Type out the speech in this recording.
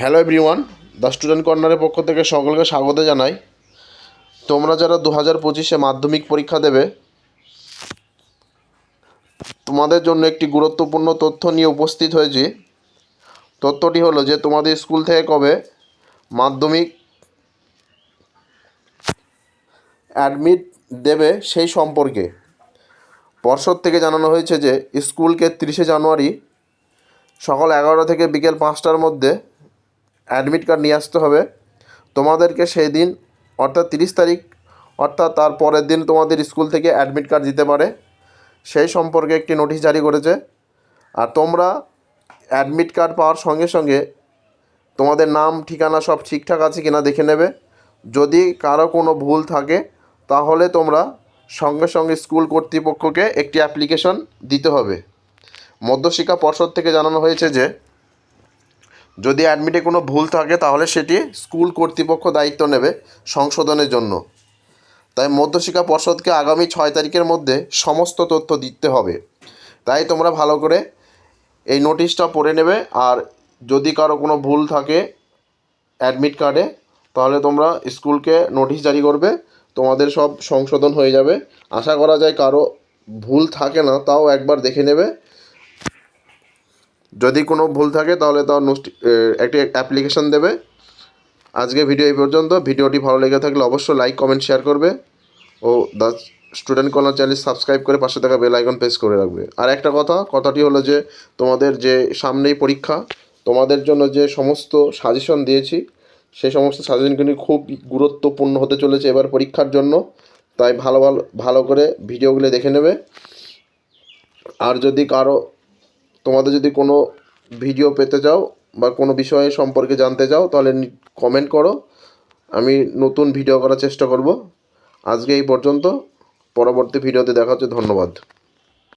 Hello everyone the student কর্নারের পক্ষ থেকে সকলকে স্বাগত জানাই। তোমরা যারা দু হাজার পঁচিশে মাধ্যমিক পরীক্ষা দেবে, তোমাদের জন্য একটি গুরুত্বপূর্ণ তথ্য নিয়ে উপস্থিত হয়েছি। তথ্যটি হলো যে, তোমাদের স্কুল থেকে কবে মাধ্যমিক অ্যাডমিট দেবে সেই সম্পর্কে পর্ষদ থেকে জানানো হয়েছে যে, স্কুলকে তিরিশে জানুয়ারি সকাল এগারোটা থেকে বিকেল পাঁচটার মধ্যে অ্যাডমিট কার্ড নিয়ে আসতে হবে। তোমাদেরকে সেই দিন, অর্থাৎ তিরিশ তারিখ, অর্থাৎ তার পরের দিন তোমাদের স্কুল থেকে অ্যাডমিট কার্ড দিতে পারে। সেই সম্পর্কে একটি নোটিশ জারি করেছে। আর তোমরা অ্যাডমিট কার্ড পাওয়ার সঙ্গে সঙ্গে তোমাদের নাম, ঠিকানা সব ঠিকঠাক আছে কিনা দেখে নেবে। যদি কারও কোনো ভুল থাকে, তাহলে তোমরা সঙ্গে সঙ্গে স্কুল কর্তৃপক্ষকে একটি অ্যাপ্লিকেশন দিতে হবে। মধ্যশিক্ষা পর্ষদ থেকে জানানো হয়েছে যে যদি অ্যাডমিটে কোনো ভুল থাকে, তাহলে সেটি স্কুল কর্তৃপক্ষ দায়িত্ব নেবে সংশোধনের জন্য। তাই মধ্যশিক্ষা পর্ষদকে আগামী ছয় তারিখের মধ্যে সমস্ত তথ্য দিতে হবে। তাই তোমরা ভালো করে এই নোটিশটা পড়ে নেবে, আর যদি কারও কোনো ভুল থাকে অ্যাডমিট কার্ডে তাহলে তোমরা স্কুলকে নোটিশ জারি করবে, তোমাদের সব সংশোধন হয়ে যাবে। আশা করা যায় কারও ভুল থাকে না, তাও একবার দেখে নেবে। যদি কোনো ভুল থাকে, তাহলে তার একটি অ্যাপ্লিকেশন দেবে। আজকে ভিডিও এই পর্যন্ত। ভিডিওটি ভালো লেগে থাকলে অবশ্যই লাইক, কমেন্ট, শেয়ার করবে। ও the student corner channel subscribe করে পাশে থাকা বেল আইকন প্রেস করে রাখবে। আর একটা কথা, কথাটি হলো যে, তোমাদের যে সামনেই পরীক্ষা, তোমাদের জন্য যে সমস্ত সাজেশন দিয়েছি, সেই সমস্ত সাজেশনগুলি খুব গুরুত্বপূর্ণ হতে চলেছে এবার পরীক্ষার জন্য। তাই ভালো ভালো ভালো করে ভিডিওগুলো দেখে নেবে। আর যদি কারও তোমাদের যদি কোনো ভিডিও পেতে চাও বা কোনো বিষয়ে সম্পর্কে জানতে চাও, তাহলে কমেন্ট করো। আমি নতুন ভিডিও করার চেষ্টা করব। আজকে এই পর্যন্ত। পরবর্তী ভিডিওতে দেখা হচ্ছে। ধন্যবাদ।